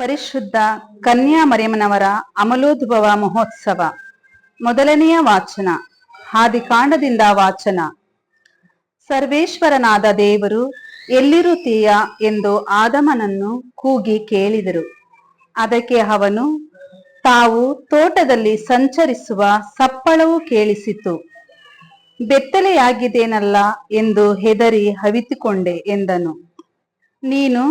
ಪರಿಶುದ್ಧ ಕನ್ಯಾ ಮರಿಯಮ್ಮನವರ ಅಮಲೋದ್ಭವ ಮಹೋತ್ಸವ. ಮೊದಲನೆಯ ವಾಚನ, ಹಾದಿಕಾಂಡದಿಂದ ವಾಚನ. ಸರ್ವೇಶ್ವರನಾದ ದೇವರು ಎಲ್ಲಿರುತ್ತೀಯ ಎಂದು ಆದಮನನ್ನು ಕೂಗಿ ಕೇಳಿದರು. ಅದಕ್ಕೆ ಅವನು, ತಾವು ತೋಟದಲ್ಲಿ ಸಂಚರಿಸುವ ಸಪ್ಪಳವು ಕೇಳಿಸಿತು. ಬೆತ್ತಲೆಯಾಗಿದ್ದೇನಲ್ಲ ಎಂದು ಹೆದರಿ ಹವಿತುಕೊಂಡೆ ಎಂದನು. ನೀನು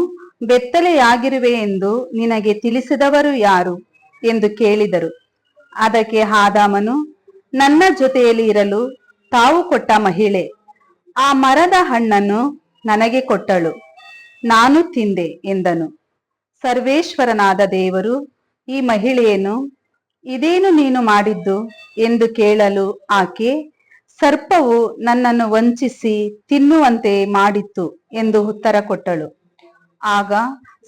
ಬೆತ್ತಲೆಯಾಗಿರುವೆ ಎಂದು ನಿನಗೆ ತಿಳಿಸಿದವರು ಯಾರು? ಎಂದು ಕೇಳಿದರು. ಅದಕ್ಕೆ ಹಾದಾಮನು ನನ್ನ ಜೊತೆಯಲ್ಲಿ ಇರಲು ತಾವು ಕೊಟ್ಟ ಮಹಿಳೆ. ಆ ಮರದ ಹಣ್ಣನ್ನು ನನಗೆ ಕೊಟ್ಟಳು. ನಾನು ತಿಂದೆ ಎಂದನು. ಸರ್ವೇಶ್ವರನಾದ ದೇವರು ಈ ಮಹಿಳೆಯನ್ನು, ಇದೇನು ನೀನು ಮಾಡಿದ್ದು? ಎಂದು ಕೇಳಲು ಆಕೆ, ಸರ್ಪವು ನನ್ನನ್ನು ವಂಚಿಸಿ ತಿನ್ನುವಂತೆ ಮಾಡಿತ್ತು ಎಂದು ಉತ್ತರ ಕೊಟ್ಟಳು. ಆಗ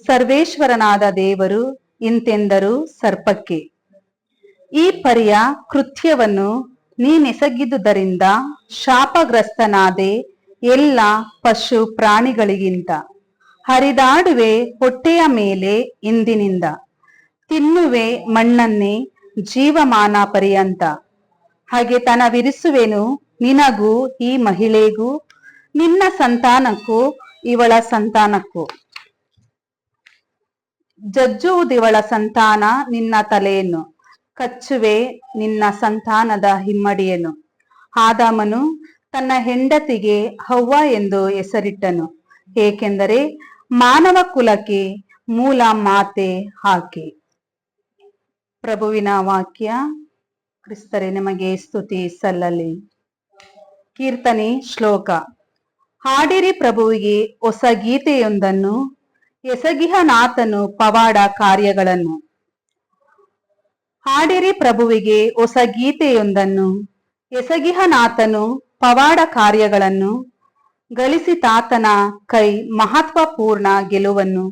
ಸರ್ವೇಶ್ವರನಾದ ದೇವರು ಇಂತೆಂದರು ಸರ್ಪಕ್ಕೆ. ಈ ಪರಿಯ ಕೃತ್ಯವನ್ನು ನೀನೆಸಗಿದುದರಿಂದ ಶಾಪಗ್ರಸ್ತನಾದೆ ಎಲ್ಲ ಪಶು ಪ್ರಾಣಿಗಳಿಗಿಂತ. ಹರಿದಾಡುವೆ ಹೊಟ್ಟೆಯ ಮೇಲೆ ಇಂದಿನಿಂದ. ತಿನ್ನುವೆ ಮಣ್ಣನ್ನೇ ಜೀವಮಾನ ಪರ್ಯಂತ. ಹಾಗೆ ತನವಿರಿಸುವೆನು ನಿನಗೂ ಈ ಮಹಿಳೆಗೂ, ನಿನ್ನ ಸಂತಾನಕ್ಕೂ, ಇವಳ ಸಂತಾನಕ್ಕೂ. ಜಜ್ಜುವುದಿವಳ ಸಂತಾನ ನಿನ್ನ ತಲೆಯನ್ನು, ಕಚ್ಚುವೆ ನಿನ್ನ ಸಂತಾನದ ಹಿಮ್ಮಡಿಯನ್ನು. ಆದಾಮನು ತನ್ನ ಹೆಂಡತಿಗೆ ಹವ್ವ ಎಂದು ಹೆಸರಿಟ್ಟನು, ಏಕೆಂದರೆ ಮಾನವ ಕುಲಕ್ಕೆ ಮೂಲ ಮಾತೆ ಹಾಕಿ ಪ್ರಭುವಿನ ವಾಕ್ಯ, ಕ್ರಿಸ್ತರೆ, ನಿಮಗೆ ಸ್ತುತಿ ಸಲ್ಲಲಿ. ಕೀರ್ತನೆ ಶ್ಲೋಕ. ಹಾಡಿರಿ ಪ್ರಭುವಿಗೆ ಹೊಸ ಗೀತೆಯೊಂದನ್ನು ಎಸಗಿಹನಾಥನು ಪವಾಡ ಕಾರ್ಯಗಳನ್ನು. ಹಾಡಿರಿ ಪ್ರಭುವಿಗೆ ಹೊಸ ಗೀತೆಯೊಂದನ್ನು. ಎಸಗಿಹನಾಥನು ಪವಾಡ ಕಾರ್ಯಗಳನ್ನು. ಗಳಿಸಿತಾತನ ಕೈ ಮಹತ್ವಪೂರ್ಣ ಗೆಲುವನ್ನು.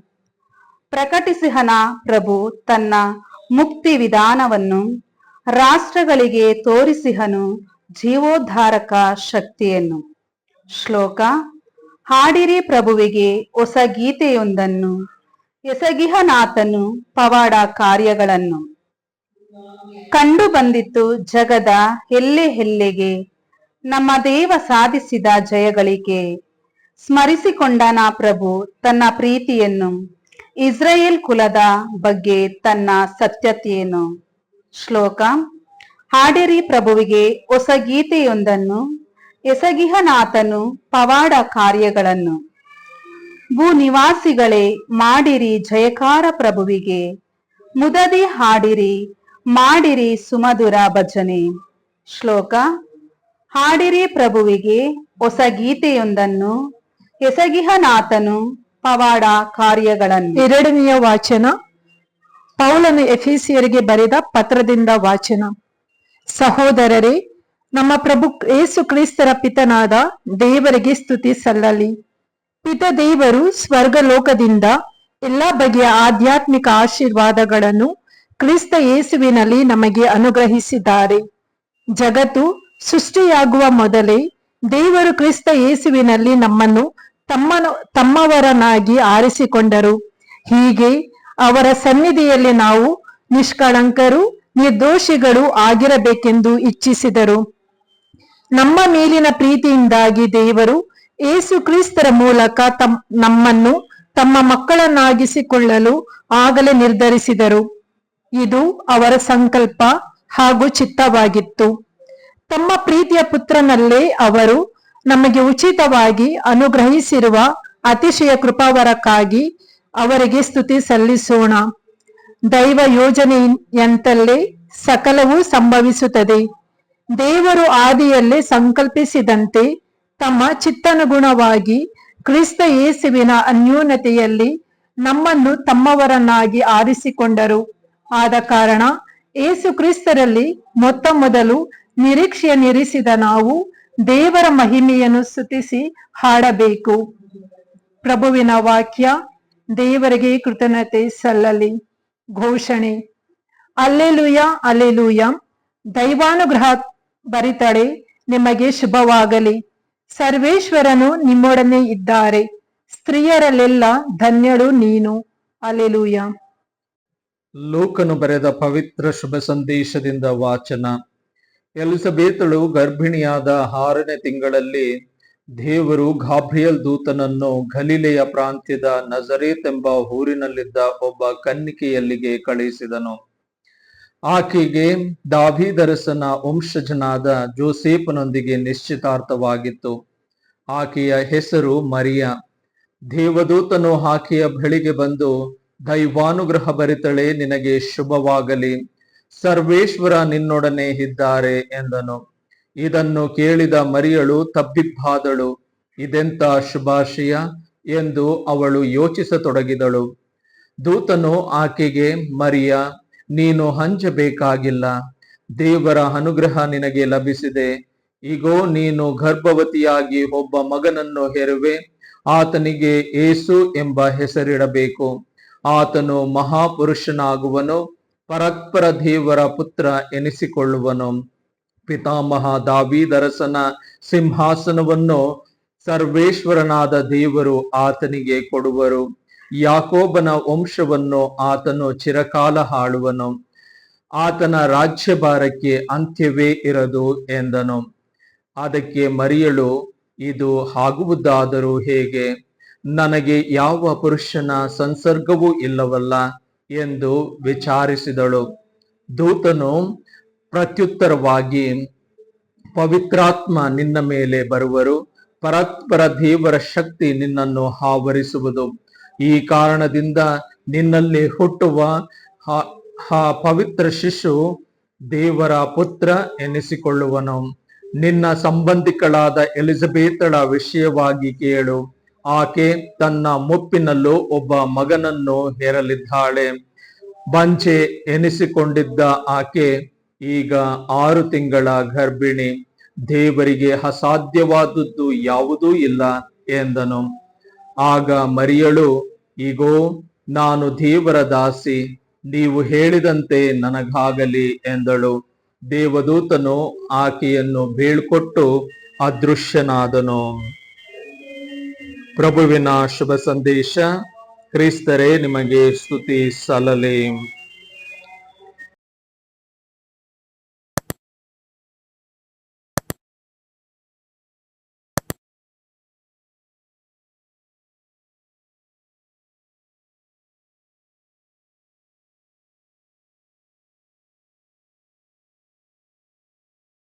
ಪ್ರಕಟಿಸಿಹನ ಪ್ರಭು ತನ್ನ ಮುಕ್ತಿ ವಿಧಾನವನ್ನು. ರಾಷ್ಟ್ರಗಳಿಗೆ ತೋರಿಸಿಹನು ಜೀವೋದ್ಧಾರಕ ಶಕ್ತಿಯನ್ನು. ಶ್ಲೋಕ ಹಾಡಿರಿ ಪ್ರಭುವಿಗೆ ಹೊಸ ಗೀತೆಯೊಂದನ್ನು. ಎಸಗಿಹನಾಥನು ಪವಾಡ ಕಾರ್ಯಗಳನ್ನು. ಕಂಡು ಬಂದಿತ್ತು ಜಗದ ಎಲ್ಲೆ ಎಲ್ಲೆಗೆ. ನಮ್ಮ ದೇವ ಸಾಧಿಸಿದ ಜಯಗಳಿಗೆ. ಸ್ಮರಿಸಿಕೊಂಡನ ಪ್ರಭು ತನ್ನ ಪ್ರೀತಿಯನ್ನು. ಇಸ್ರಾಯೇಲ್ ಕುಲದ ಬಗ್ಗೆ ತನ್ನ ಸತ್ಯತೆಯನ್ನು. ಶ್ಲೋಕ ಹಾಡಿರಿ ಪ್ರಭುವಿಗೆ ಹೊಸ ಗೀತೆಯೊಂದನ್ನು. ಎಸಗಿಹನಾಥನು ಪವಾಡ ಕಾರ್ಯಗಳನ್ನು. ಭೂ ನಿವಾಸಿಗಳೇ ಮಾಡಿರಿ ಜಯಕಾರ ಪ್ರಭುವಿಗೆ. ಮುದದಿ ಹಾಡಿರಿ, ಮಾಡಿರಿ ಸುಮಧುರ ಭಜನೆ. ಶ್ಲೋಕ, ಹಾಡಿರಿ ಪ್ರಭುವಿಗೆ ಹೊಸ ಗೀತೆಯೊಂದನ್ನು. ಎಸಗಿಹನಾಥನು ಪವಾಡ ಕಾರ್ಯಗಳನ್ನು. ಎರಡನೆಯ ವಾಚನ, ಪೌಲನು ಎಫಿಸಿಯರಿಗೆ ಬರೆದ ಪತ್ರದಿಂದ ವಾಚನ. ಸಹೋದರರೇ ನಮ್ಮ ಪ್ರಭು ಏಸು ಕ್ರಿಸ್ತರ ಪಿತನಾದ ದೇವರಿಗೆ ಸ್ತುತಿ ಸಲ್ಲಲಿ. ಪಿತ ದೇವರು ಸ್ವರ್ಗ ಲೋಕದಿಂದ ಎಲ್ಲಾ ಬಗೆಯ ಆಧ್ಯಾತ್ಮಿಕ ಆಶೀರ್ವಾದಗಳನ್ನು ಕ್ರಿಸ್ತ ಯೇಸುವಿನಲ್ಲಿ ನಮಗೆ ಅನುಗ್ರಹಿಸಿದ್ದಾರೆ. ಜಗತ್ತು ಸೃಷ್ಟಿಯಾಗುವ ಮೊದಲೇ ದೇವರು ಕ್ರಿಸ್ತ ಯೇಸುವಿನಲ್ಲಿ ನಮ್ಮನ್ನು ತಮ್ಮ ತಮ್ಮವರನ್ನಾಗಿ ಆರಿಸಿಕೊಂಡರು. ಹೀಗೆ ಅವರ ಸನ್ನಿಧಿಯಲ್ಲಿ ನಾವು ನಿಷ್ಕಳಂಕರು ನಿರ್ದೋಷಿಗಳು ಆಗಿರಬೇಕೆಂದು ಇಚ್ಛಿಸಿದರು. ನಮ್ಮ ಮೇಲಿನ ಪ್ರೀತಿಯಿಂದಾಗಿ ದೇವರು ಏಸು ಕ್ರಿಸ್ತರ ಮೂಲಕ ತಮ್, ನಮ್ಮನ್ನು ತಮ್ಮ ಮಕ್ಕಳನ್ನಾಗಿಸಿಕೊಳ್ಳಲು ಆಗಲೇ ನಿರ್ಧರಿಸಿದರು. ಇದು ಅವರ ಸಂಕಲ್ಪ ಹಾಗೂ ಚಿತ್ತವಾಗಿತ್ತು. ತಮ್ಮ ಪ್ರೀತಿಯ ಪುತ್ರನಲ್ಲೇ ಅವರು ನಮಗೆ ಉಚಿತವಾಗಿ ಅನುಗ್ರಹಿಸಿರುವ ಅತಿಶಯ ಕೃಪಾವರಕ್ಕಾಗಿ ಅವರಿಗೆ ಸ್ತುತಿ ಸಲ್ಲಿಸೋಣ. ದೈವ ಯೋಜನೆಯಂತಲ್ಲೇ ಸಕಲವೂ ಸಂಭವಿಸುತ್ತದೆ. ದೇವರು ಆದಿಯಲ್ಲಿ ಸಂಕಲ್ಪಿಸಿದಂತೆ ತಮ್ಮ ಚಿತ್ತನುಗುಣವಾಗಿ ಕ್ರಿಸ್ತ ಯೇಸುವಿನ ಅನ್ಯೂನತೆಯಲ್ಲಿ ನಮ್ಮನ್ನು ತಮ್ಮವರನ್ನಾಗಿ ಆರಿಸಿಕೊಂಡರು. ಆದ ಕಾರಣ ಏಸು ಕ್ರಿಸ್ತರಲ್ಲಿ ಮೊತ್ತ ಮೊದಲು ನಿರೀಕ್ಷೆಯನ್ನಿರಿಸಿದ ನಾವು ದೇವರ ಮಹಿಮೆಯನ್ನು ಸ್ತುತಿಸಿ ಹಾಡಬೇಕು. ಪ್ರಭುವಿನ ವಾಕ್ಯ, ದೇವರಿಗೆ ಕೃತಜ್ಞತೆ ಸಲ್ಲಲಿ. ಘೋಷಣೆ, ಅಲ್ಲೆಲುಯ ಅಲ್ಲೆಲುಯ ದೈವಾನುಗ್ರಹ ಬರಿತಡೆ, ನಿಮಗೆ ಶುಭವಾಗಲಿ. ಸರ್ವೇಶ್ವರನು ನಿಮ್ಮೊಡನೆ ಇದ್ದಾರೆ. ಸ್ತ್ರೀಯರಲ್ಲೆಲ್ಲ ಧನ್ಯಳು ನೀನು. ಅಲೆಲೂಯ. ಲೋಕನು ಬರೆದ ಪವಿತ್ರ ಶುಭ ಸಂದೇಶದಿಂದ ವಾಚನ. ಎಲಿಸಬೇತಳು ಗರ್ಭಿಣಿಯಾದ ಆರನೇ ತಿಂಗಳಲ್ಲಿ ದೇವರು ಗಾಬ್ರಿಯಲ್ ದೂತನನ್ನು ಗಲಿಲೆಯ ಪ್ರಾಂತ್ಯದ ನಜರೇತ್ ಎಂಬ ಊರಿನಲ್ಲಿದ್ದ ಒಬ್ಬ ಕನ್ನಿಕೆಯಲ್ಲಿಗೆ ಕಳುಹಿಸಿದನು. ಆಕೆಗೆ ದಾವಿದರಸನ ವಂಶಜನಾದ ಜೋಸೇಫನೊಂದಿಗೆ ನಿಶ್ಚಿತಾರ್ಥವಾಗಿತ್ತು. ಆಕೆಯ ಹೆಸರು ಮರಿಯ. ದೇವದೂತನು ಆಕೆಯ ಬಳಿಗೆ ಬಂದು, ದೈವಾನುಗ್ರಹ ಬರಿತಳೆ, ನಿನಗೆ ಶುಭವಾಗಲಿ. ಸರ್ವೇಶ್ವರ ನಿನ್ನೊಡನೆ ಇದ್ದಾರೆ ಎಂದನು. ಇದನ್ನು ಕೇಳಿದ ಮರಿಯಳು ತಬ್ಬಿಬ್ಬಾದಳು. ಇದೆಂತ ಶುಭಾಶಯ ಎಂದು ಅವಳು ಯೋಚಿಸತೊಡಗಿದಳು. ದೂತನು ಆಕೆಗೆ, ಮರಿಯ ನೀನು ಹಂಚಬೇಕಾಗಿಲ್ಲ. ದೇವರ ಅನುಗ್ರಹ ನಿನಗೆ ಲಭಿಸಿದೆ. ಈಗೋ ನೀನು ಗರ್ಭವತಿಯಾಗಿ ಒಬ್ಬ ಮಗನನ್ನು ಹೆರುವೆ, ಆತನಿಗೆ ಏಸು ಎಂಬ ಹೆಸರಿಡಬೇಕು. ಆತನು ಮಹಾಪುರುಷನಾಗುವನು ಪರತ್ಪರ ದೇವರ ಪುತ್ರ ಎನಿಸಿಕೊಳ್ಳುವನು. ಪಿತಾಮಹ ದಾವೀದರಸನ ಸಿಂಹಾಸನವನ್ನು ಸರ್ವೇಶ್ವರನಾದ ದೇವರು ಆತನಿಗೆ ಕೊಡುವರು. ಯಾಕೋಬನ ವಂಶವನ್ನು ಆತನು ಚಿರಕಾಲ ಹಾಳುವನು. ಆತನ ರಾಜ್ಯಭಾರಕ್ಕೆ ಅಂತ್ಯವೇ ಇರದು ಎಂದನು. ಅದಕ್ಕೆ ಮರಿಯಳು, ಇದು ಆಗುವುದಾದರೂ ಹೇಗೆ? ನನಗೆ ಯಾವ ಪುರುಷನ ಸಂಸರ್ಗವೂ ಇಲ್ಲವಲ್ಲ ಎಂದು ವಿಚಾರಿಸಿದಳು. ದೂತನು ಪ್ರತ್ಯುತ್ತರವಾಗಿ, ಪವಿತ್ರಾತ್ಮ ನಿನ್ನ ಮೇಲೆ ಬರುವರು, ಪರಸ್ಪರ ದೇವರ ಶಕ್ತಿ ನಿನ್ನನ್ನು ಆವರಿಸುವುದು. ಈ ಕಾರಣದಿಂದ ನಿನ್ನಲ್ಲಿ ಹುಟ್ಟುವ ಆ- ಪವಿತ್ರ ಶಿಶು ದೇವರ ಪುತ್ರ ಎನಿಸಿಕೊಳ್ಳುವನು. ನಿನ್ನ ಸಂಬಂಧಿಕಳಾದ ಎಲಿಜಬೇತಳ ವಿಷಯವಾಗಿ ಕೇಳು. ಆಕೆ ತನ್ನ ಮುಪ್ಪಿನಲ್ಲೂ ಒಬ್ಬ ಮಗನನ್ನು ಹೇರಲಿದ್ದಾಳೆ. ಬಂಚೆ ಎನಿಸಿಕೊಂಡಿದ್ದ ಆಕೆ ಈಗ ಆರು ತಿಂಗಳ ಗರ್ಭಿಣಿ. ದೇವರಿಗೆ ಅಸಾಧ್ಯವಾದದ್ದು ಯಾವುದೂ ಇಲ್ಲ ಎಂದನು. ಆಗ ಮರಿಯಳು ಈಗೋ ನಾನು ದೇವರ ದಾಸಿ, ನೀವು ಹೇಳಿದಂತೆ ನನಗಾಗಲಿ ಎಂದಳು. ದೇವದೂತನು ಆಕೆಯನ್ನು ಬೀಳ್ಕೊಟ್ಟು ಅದೃಶ್ಯನಾದನು. ಪ್ರಭುವಿನ ಶುಭ ಸಂದೇಶ ಕ್ರಿಸ್ತರೇ, ನಿಮಗೆ ಸ್ತುತಿ ಸಲ್ಲಲಿ.